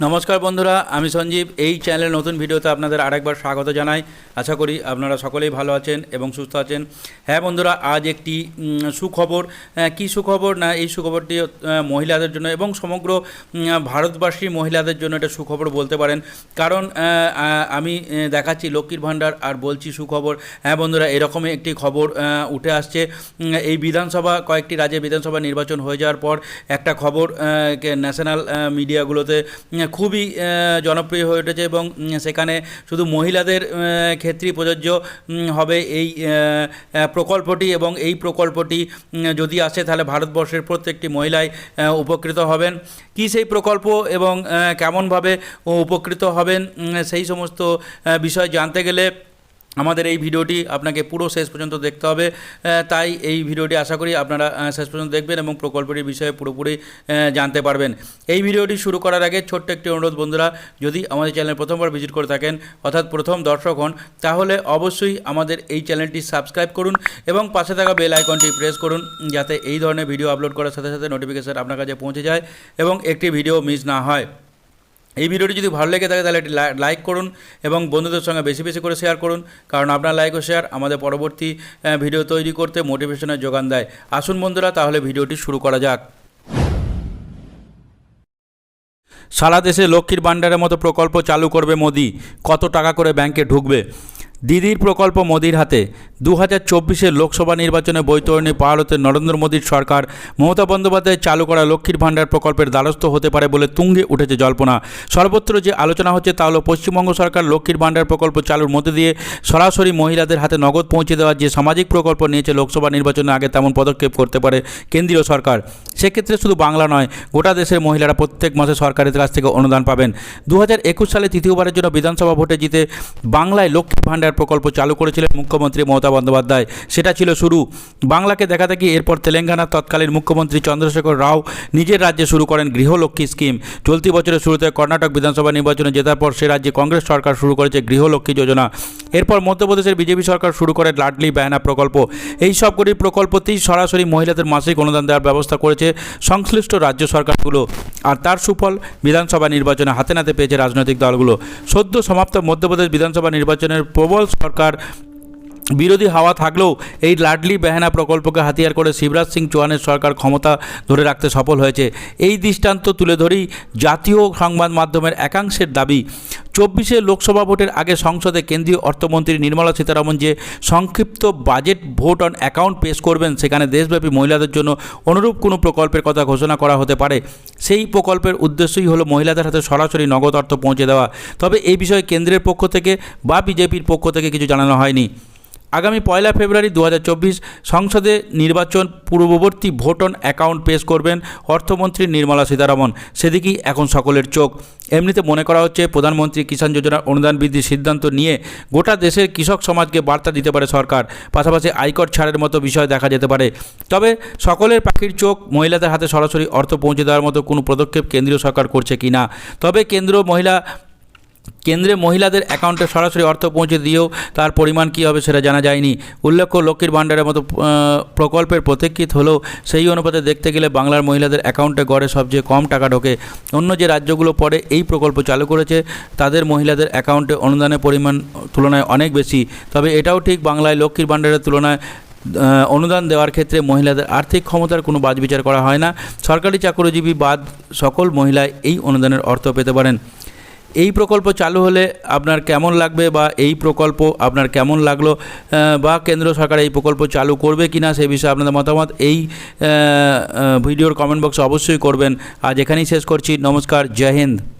নমস্কার বন্ধুরা, আমি সঞ্জীব। এই চ্যানেলের নতুন ভিডিওতে আপনাদের আরেকবার স্বাগত জানাই। আশা করি আপনারা সকলেই ভালো আছেন এবং সুস্থ আছেন। হ্যাঁ বন্ধুরা, আজ একটি সুখবর কি সুখবর? না, এই সুখবরটি মহিলাদের জন্য এবং সমগ্র ভারতবাসী মহিলাদের জন্য এটা সুখবর বলতে পারেন। কারণ আমি দেখাচ্ছি লক্ষ্মীর ভাণ্ডার আর বলছি সুখবর। হ্যাঁ বন্ধুরা, এরকমই একটি খবর উঠে আসছে। এই বিধানসভা, কয়েকটি রাজ্যে বিধানসভা নির্বাচন হয়ে যাওয়ার পর একটা খবর ন্যাশনাল মিডিয়াগুলোতে খুবই জনপ্রিয় হয়ে উঠেছে এবং সেখানে শুধু মহিলাদের ক্ষেত্রে ক্ষেত্রেই প্রযোজ্য হবে এই প্রকল্পটি এবং এই প্রকল্পটি যদি আসে তাহলে ভারতবর্ষের প্রত্যেকটি মহিলাই উপকৃত হবেন। কি সেই প্রকল্প এবং কেমনভাবে উপকৃত হবেন সেই সমস্ত বিষয় জানতে গেলে আমাদের এই ভিডিওটি আপনাকে পুরো শেষ পর্যন্ত দেখতে হবে তাই এই ভিডিওটি আশা করি আপনারা শেষ পর্যন্ত দেখবেন এবং প্রকল্পটির বিষয়ে পুরোপুরি জানতে পারবেন। এই ভিডিওটি শুরু করার আগে ছোট্ট একটি অনুরোধ বন্ধুরা, যদি আমাদের চ্যানেল প্রথমবার ভিজিট করে থাকেন, অর্থাৎ প্রথম দর্শক হন, তাহলে অবশ্যই আমাদের এই চ্যানেলটি সাবস্ক্রাইব করুন এবং পাশে থাকা বেল আইকনটি প্রেস করুন, যাতে এই ধরনের ভিডিও আপলোড করার সাথে সাথে নোটিফিকেশান আপনার কাছে পৌঁছে যায় এবং একটি ভিডিও মিস না হয়। এই ভিডিওটি যদি ভালো লেগে থাকে তাহলে এটি লাইক করুন এবং বন্ধুদের সঙ্গে বেশি বেশি করে শেয়ার করুন। কারণ আপনার লাইক ও শেয়ার আমাদের পরবর্তী ভিডিও তৈরি করতে মোটিভেশনের যোগান দেয়। আসুন বন্ধুরা, তাহলে ভিডিওটি শুরু করা যাক। সারা দেশে লক্ষ্মীর ভাণ্ডারের মতো প্রকল্প চালু করবে মোদি। কত টাকা করে ব্যাংকে ঢুকবে? দিদির প্রকল্প মোদির হাতে। দু হাজার চব্বিশের লোকসভা নির্বাচনে বৈতরণী পাহাড়তে নরেন্দ্র মোদীর সরকার, মমতা বন্দ্যোপাধ্যায় চালু করা লক্ষ্মীর ভাণ্ডার প্রকল্পের দ্বারস্থ হতে পারে বলে তুঙ্গে উঠেছে জল্পনা। সর্বত্র যে আলোচনা হচ্ছে তা হলো পশ্চিমবঙ্গ সরকার লক্ষ্মীর ভাণ্ডার প্রকল্প চালুর মধ্যে দিয়ে সরাসরি মহিলাদের হাতে নগদ পৌঁছে দেওয়ার যে সামাজিক প্রকল্প নিয়েছে লোকসভা নির্বাচনের আগে তেমন পদক্ষেপ করতে পারে কেন্দ্রীয় সরকার। সেক্ষেত্রে শুধু বাংলা নয়, গোটা দেশের মহিলারা প্রত্যেক মাসে সরকারের কাছ থেকে অনুদান পাবেন। দু হাজার একুশ সালে তৃতীয়বারের জন্য বিধানসভা ভোটে জিতে বাংলায় লক্ষ্মীর ভাণ্ডার প্রকল্প চালু করেছিলেন মুখ্যমন্ত্রী মমতা বন্দ্যোপাধ্যায়। সেটা ছিল শুরু। বাংলাকে দেখা দেখি এরপর তেলেঙ্গানার তৎকালীন মুখ্যমন্ত্রী চন্দ্রশেখর রাও নিজের রাজ্যে শুরু করেন গৃহলক্ষ্মী স্কিম। চলতি বছরের শুরুতে কর্ণাটক বিধানসভা নির্বাচনে জেতার পর সে রাজ্যে কংগ্রেস সরকার শুরু করেছে গৃহলক্ষ্মী যোজনা। এরপর মধ্যপ্রদেশের বিজেপি সরকার শুরু করে লাডলি বেহানা প্রকল্প। এই সবগুলি প্রকল্পতেই সরাসরি মহিলাদের মাসিক অনুদান দেওয়ার ব্যবস্থা করেছে সংশ্লিষ্ট রাজ্য সরকারগুলো। আর তার সুফল বিধানসভা নির্বাচনে হাতে নাতে পেয়েছে রাজনৈতিক দলগুলো। সদ্য সমাপ্ত মধ্যপ্রদেশ বিধানসভা নির্বাচনের প্রবল সরকার বিরোধী হাওয়া থাকলেও এই লাডলি বেহানা প্রকল্পকে হাতিয়ার করে শিবরাজ সিং চৌহানের সরকার ক্ষমতা ধরে রাখতে সফল হয়েছে। এই দৃষ্টান্ত তুলে ধরেই জাতীয় সংবাদ মাধ্যমের একাংশের দাবি, চব্বিশে লোকসভা ভোটের আগে সংসদে কেন্দ্রীয় অর্থমন্ত্রী নির্মলা সীতারামন যে সংক্ষিপ্ত বাজেট ভোট অন অ্যাকাউন্ট পেশ করবেন, সেখানে দেশব্যাপী মহিলাদের জন্য অনুরূপ কোনো প্রকল্পের কথা ঘোষণা করা হতে পারে। সেই প্রকল্পের উদ্দেশ্যই হলো মহিলাদের হাতে সরাসরি নগদ অর্থ পৌঁছে দেওয়া। তবে এই বিষয়ে কেন্দ্রের পক্ষ থেকে বা বিজেপির পক্ষ থেকে কিছু জানানো হয়নি। আগামী পয়লা ফেব্রুয়ারি দু হাজার চব্বিশ সংসদে নির্বাচন পূর্ববর্তী ভোট অন অ্যাকাউন্ট পেশ করবেন অর্থমন্ত্রী নির্মলা সীতারামন। সেদিকেই এখন সকলের চোখ। এমনিতে মনে করা হচ্ছে প্রধানমন্ত্রী কিষাণ যোজনার অনুদান বৃদ্ধির সিদ্ধান্ত নিয়ে গোটা দেশের কৃষক সমাজকে বার্তা দিতে পারে সরকার। পাশাপাশি আয়কর ছাড়ের মতো বিষয় দেখা যেতে পারে। তবে সকলের পাখির চোখ মহিলাদের হাতে সরাসরি অর্থ পৌঁছে দেওয়ার মতো কোনো পদক্ষেপ কেন্দ্রীয় সরকার করছে কি না তবে কেন্দ্র মহিলা কেন্দ্রে মহিলাদের অ্যাকাউন্টে সরাসরি অর্থ পৌঁছে দিয়েও তার পরিমাণ কী হবে সেটা জানা যায়নি। উল্লেখ্য, লক্ষ্মীর ভাণ্ডারের মতো প্রকল্পের প্রতীক্ষিত হলেও সেই অনুপাতে দেখতে গেলে বাংলার মহিলাদের অ্যাকাউন্টে গড়ে সবচেয়ে কম টাকা ঢোকে। অন্য যে রাজ্যগুলো পরে এই প্রকল্প চালু করেছে, তাদের মহিলাদের অ্যাকাউন্টে অনুদানের পরিমাণ তুলনায় অনেক বেশি। তবে এটাও ঠিক বাংলায় লক্ষ্মীর ভাণ্ডারের তুলনায় অনুদান দেওয়ার ক্ষেত্রে মহিলাদের আর্থিক ক্ষমতার কোনো বাদ বিচার করা হয় না। সরকারি চাকরিজীবী বাদ সকল মহিলা এই অনুদানের অর্থ পেতে পারেন। এই প্রকল্প চালু হলে আপনার কেমন লাগবে বা এই প্রকল্প আপনার কেমন লাগল বা কেন্দ্র সরকার এই প্রকল্প চালু করবে কি না সে বিষয়ে আপনাদের মতামত এই ভিডিওর কমেন্ট বক্সে অবশ্যই করবেন। আজ এখানেই শেষ করছি। নমস্কার। জয় হিন্দ।